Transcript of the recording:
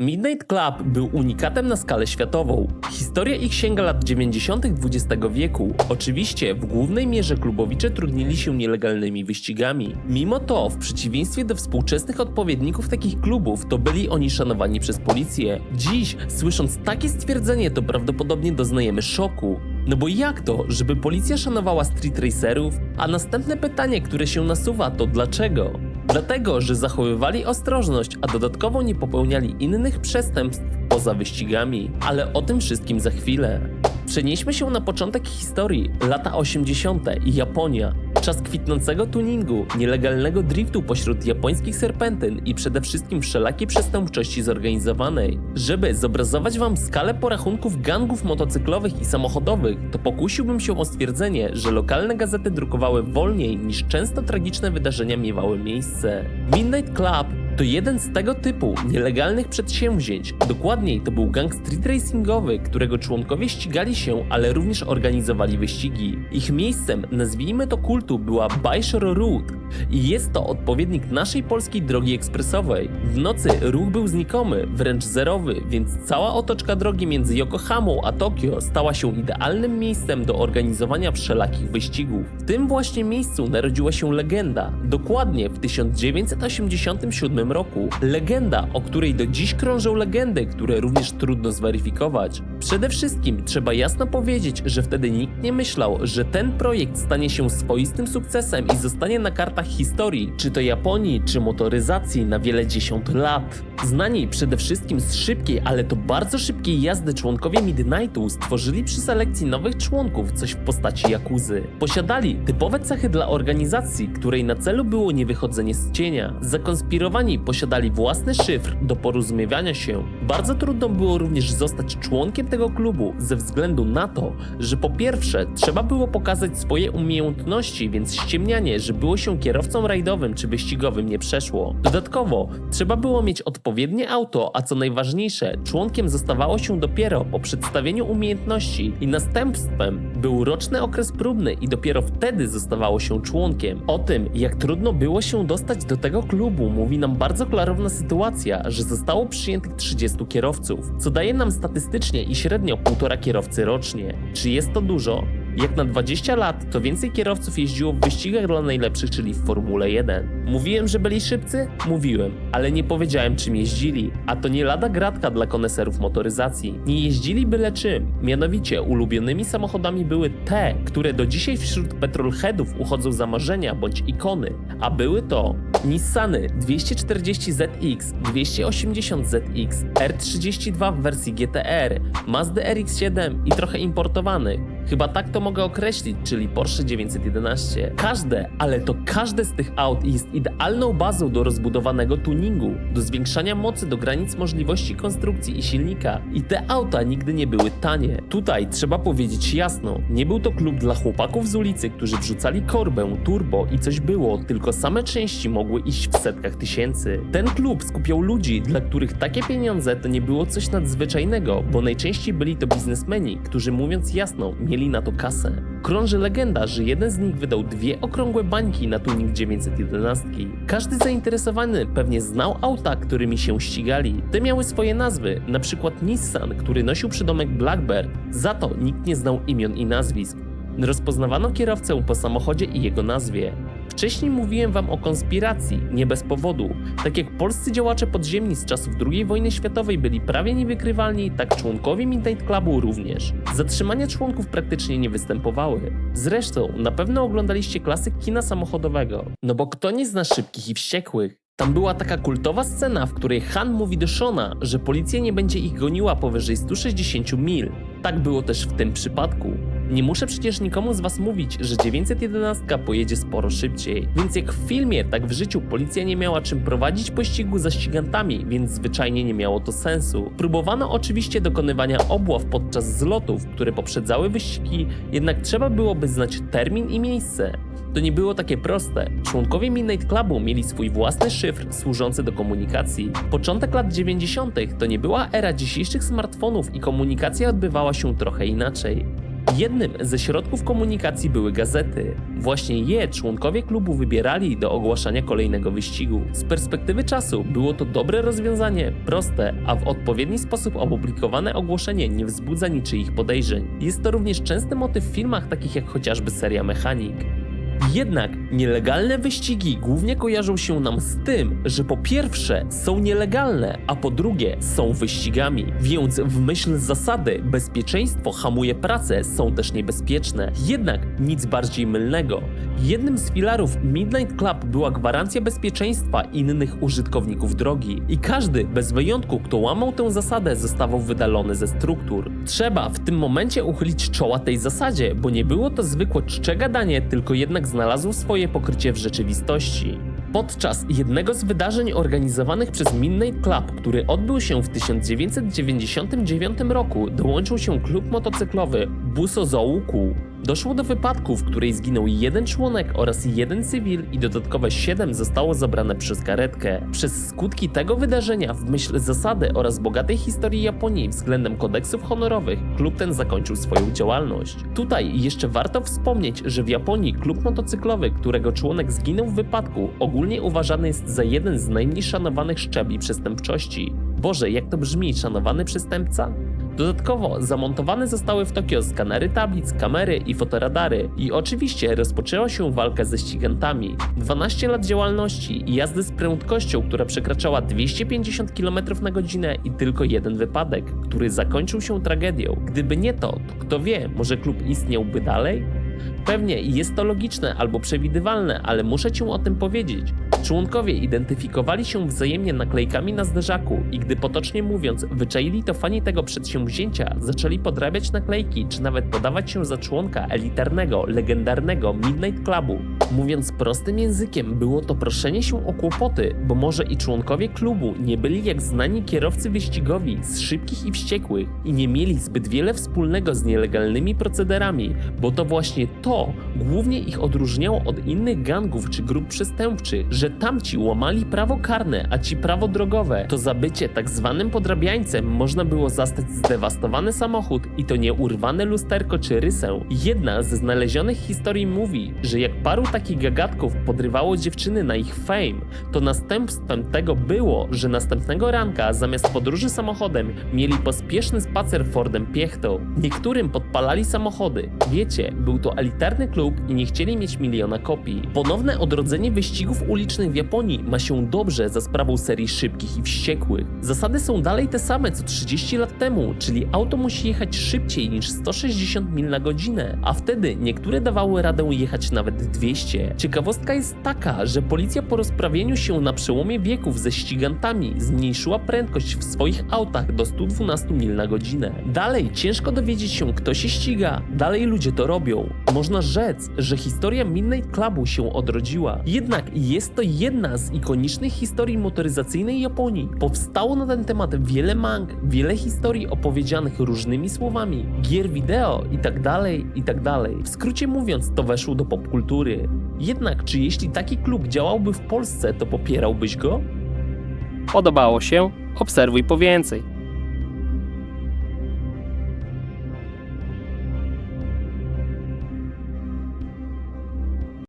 Midnight Club był unikatem na skalę światową. Historia ich sięga lat 90. XX wieku. Oczywiście w głównej mierze klubowicze trudnili się nielegalnymi wyścigami. Mimo to, w przeciwieństwie do współczesnych odpowiedników takich klubów, to byli oni szanowani przez policję. Dziś, słysząc takie stwierdzenie, to prawdopodobnie doznajemy szoku. No bo jak to, żeby policja szanowała street racerów? A następne pytanie, które się nasuwa, to dlaczego? Dlatego, że zachowywali ostrożność, a dodatkowo nie popełniali innych przestępstw poza wyścigami. Ale o tym wszystkim za chwilę. Przenieśmy się na początek historii, lata 80. i Japonia. Czas kwitnącego tuningu, nielegalnego driftu pośród japońskich serpentyn i przede wszystkim wszelakiej przestępczości zorganizowanej. Żeby zobrazować wam skalę porachunków gangów motocyklowych i samochodowych, to pokusiłbym się o stwierdzenie, że lokalne gazety drukowały wolniej niż często tragiczne wydarzenia miewały miejsce. Midnight Club to jeden z tego typu nielegalnych przedsięwzięć. Dokładniej to był gang street racingowy, którego członkowie ścigali się, ale również organizowali wyścigi. Ich miejscem, nazwijmy to kultu, była Bayshore Route i jest to odpowiednik naszej polskiej drogi ekspresowej. W nocy ruch był znikomy, wręcz zerowy, więc cała otoczka drogi między Yokohamą a Tokio stała się idealnym miejscem do organizowania wszelakich wyścigów. W tym właśnie miejscu narodziła się legenda. Dokładnie w 1987 roku. Legenda, o której do dziś krążą legendy, które również trudno zweryfikować. Przede wszystkim trzeba jasno powiedzieć, że wtedy nikt nie myślał, że ten projekt stanie się swoistym sukcesem i zostanie na kartach historii, czy to Japonii, czy motoryzacji na wiele dziesiąt lat. Znani przede wszystkim z szybkiej, ale to bardzo szybkiej jazdy członkowie Midnightu stworzyli przy selekcji nowych członków coś w postaci jakuzy. Posiadali typowe cechy dla organizacji, której na celu było niewychodzenie z cienia. Zakonspirowani posiadali własny szyfr do porozumiewania się. Bardzo trudno było również zostać członkiem tego klubu ze względu na to, że po pierwsze trzeba było pokazać swoje umiejętności, więc ściemnianie, że było się kierowcą rajdowym czy wyścigowym nie przeszło. Dodatkowo trzeba było mieć odpowiednie auto, a co najważniejsze, członkiem zostawało się dopiero po przedstawieniu umiejętności i następstwem był roczny okres próbny i dopiero wtedy zostawało się członkiem. O tym, jak trudno było się dostać do tego klubu, mówi nam bardzo klarowna sytuacja, że zostało przyjętych 30 kierowców, co daje nam statystycznie i średnio półtora kierowcy rocznie. Czy jest to dużo? Jak na 20 lat, to więcej kierowców jeździło w wyścigach dla najlepszych, czyli w Formule 1. Mówiłem, że byli szybcy? Mówiłem, ale nie powiedziałem czym jeździli. A to nie lada gratka dla koneserów motoryzacji. Nie jeździli byle czym. Mianowicie ulubionymi samochodami były te, które do dzisiaj wśród petrolheadów uchodzą za marzenia bądź ikony. A były to Nissany 240ZX, 280ZX, R32 w wersji GTR, Mazda RX-7 i trochę importowanych. Chyba tak to mogę określić, czyli Porsche 911. Każde, ale to każde z tych aut jest idealną bazą do rozbudowanego tuningu, do zwiększania mocy do granic możliwości konstrukcji i silnika. I te auta nigdy nie były tanie. Tutaj trzeba powiedzieć jasno, nie był to klub dla chłopaków z ulicy, którzy wrzucali korbę, turbo i coś było, tylko same części mogły iść w setkach tysięcy. Ten klub skupiał ludzi, dla których takie pieniądze to nie było coś nadzwyczajnego, bo najczęściej byli to biznesmeni, którzy mówiąc jasno, mieli na to kasę. Krąży legenda, że jeden z nich wydał dwie okrągłe bańki na tuning 911. Każdy zainteresowany pewnie znał auta, którymi się ścigali. Te miały swoje nazwy, na przykład Nissan, który nosił przydomek Blackbird. Za to nikt nie znał imion i nazwisk. Rozpoznawano kierowcę po samochodzie i jego nazwie. Wcześniej mówiłem wam o konspiracji, nie bez powodu. Tak jak polscy działacze podziemni z czasów II wojny światowej byli prawie niewykrywalni, tak członkowie Midnight Clubu również. Zatrzymania członków praktycznie nie występowały. Zresztą, na pewno oglądaliście klasyk kina samochodowego. No bo kto nie zna szybkich i wściekłych? Tam była taka kultowa scena, w której Han mówi do Shona, że policja nie będzie ich goniła powyżej 160 mil. Tak było też w tym przypadku. Nie muszę przecież nikomu z was mówić, że 911 pojedzie sporo szybciej. Więc jak w filmie, tak w życiu policja nie miała czym prowadzić pościgu za ścigantami, więc zwyczajnie nie miało to sensu. Próbowano oczywiście dokonywania obław podczas zlotów, które poprzedzały wyścigi, jednak trzeba byłoby znać termin i miejsce. To nie było takie proste. Członkowie Midnight Clubu mieli swój własny szyfr służący do komunikacji. Początek lat 90. to nie była era dzisiejszych smartfonów i komunikacja odbywała się trochę inaczej. Jednym ze środków komunikacji były gazety. Właśnie je członkowie klubu wybierali do ogłaszania kolejnego wyścigu. Z perspektywy czasu było to dobre rozwiązanie, proste, a w odpowiedni sposób opublikowane ogłoszenie nie wzbudza niczyich podejrzeń. Jest to również częsty motyw w filmach takich jak chociażby seria Mechanik. Jednak nielegalne wyścigi głównie kojarzą się nam z tym, że po pierwsze są nielegalne, a po drugie są wyścigami. Więc w myśl zasady bezpieczeństwo hamuje pracę są też niebezpieczne. Jednak nic bardziej mylnego. Jednym z filarów Midnight Club była gwarancja bezpieczeństwa innych użytkowników drogi i każdy bez wyjątku, kto łamał tę zasadę zostawał wydalony ze struktur. Trzeba w tym momencie uchylić czoła tej zasadzie, bo nie było to zwykłe czcze gadanie, tylko jednak znalazło swoje pokrycie w rzeczywistości. Podczas jednego z wydarzeń organizowanych przez Midnight Club, który odbył się w 1999 roku, dołączył się klub motocyklowy Buso Zouku. Doszło do wypadku, w której zginął jeden członek oraz jeden cywil i dodatkowe siedem zostało zabrane przez karetkę. Przez skutki tego wydarzenia, w myśl zasady oraz bogatej historii Japonii względem kodeksów honorowych, klub ten zakończył swoją działalność. Tutaj jeszcze warto wspomnieć, że w Japonii klub motocyklowy, którego członek zginął w wypadku, ogólnie uważany jest za jeden z najmniej szanowanych szczebli przestępczości. Boże, jak to brzmi, szanowany przestępca? Dodatkowo zamontowane zostały w Tokio skanery tablic, kamery i fotoradary i oczywiście rozpoczęła się walka ze ścigantami. 12 lat działalności i jazdy z prędkością, która przekraczała 250 km na godzinę i tylko jeden wypadek, który zakończył się tragedią. Gdyby nie to, to kto wie, może klub istniałby dalej? Pewnie jest to logiczne albo przewidywalne, ale muszę ci o tym powiedzieć. Członkowie identyfikowali się wzajemnie naklejkami na zderzaku i gdy potocznie mówiąc wyczaili to fani tego przedsięwzięcia, zaczęli podrabiać naklejki czy nawet podawać się za członka elitarnego, legendarnego Midnight Clubu. Mówiąc prostym językiem, było to proszenie się o kłopoty, bo może i członkowie klubu nie byli jak znani kierowcy wyścigowi z szybkich i wściekłych i nie mieli zbyt wiele wspólnego z nielegalnymi procederami, bo to właśnie to głównie ich odróżniało od innych gangów czy grup przestępczych, że tamci łamali prawo karne, a ci prawo drogowe. To za bycie tak zwanym podrabiańcem można było zastać zdewastowany samochód i to nie urwane lusterko czy rysę. Jedna ze znalezionych historii mówi, że jak paru takich gagatków podrywało dziewczyny na ich fame, to następstwem tego było, że następnego ranka zamiast podróży samochodem mieli pospieszny spacer Fordem Piechtą. Niektórym podpalali samochody. Wiecie, był to elitarny klub i nie chcieli mieć miliona kopii. Ponowne odrodzenie wyścigów ulicznych w Japonii ma się dobrze za sprawą serii szybkich i wściekłych. Zasady są dalej te same co 30 lat temu, czyli auto musi jechać szybciej niż 160 mil na godzinę, a wtedy niektóre dawały radę jechać nawet 200. Ciekawostka jest taka, że policja po rozprawieniu się na przełomie wieków ze ścigantami zmniejszyła prędkość w swoich autach do 112 mil na godzinę. Dalej ciężko dowiedzieć się kto się ściga, dalej ludzie to robią. Można rzec, że historia Midnight Clubu się odrodziła. Jednak jest to jedna z ikonicznych historii motoryzacyjnej Japonii. Powstało na ten temat wiele mang, wiele historii opowiedzianych różnymi słowami, gier wideo i tak dalej, i tak. W skrócie mówiąc, to weszło do popkultury. Jednak czy jeśli taki klub działałby w Polsce, to popierałbyś go? Podobało się? Obserwuj po więcej.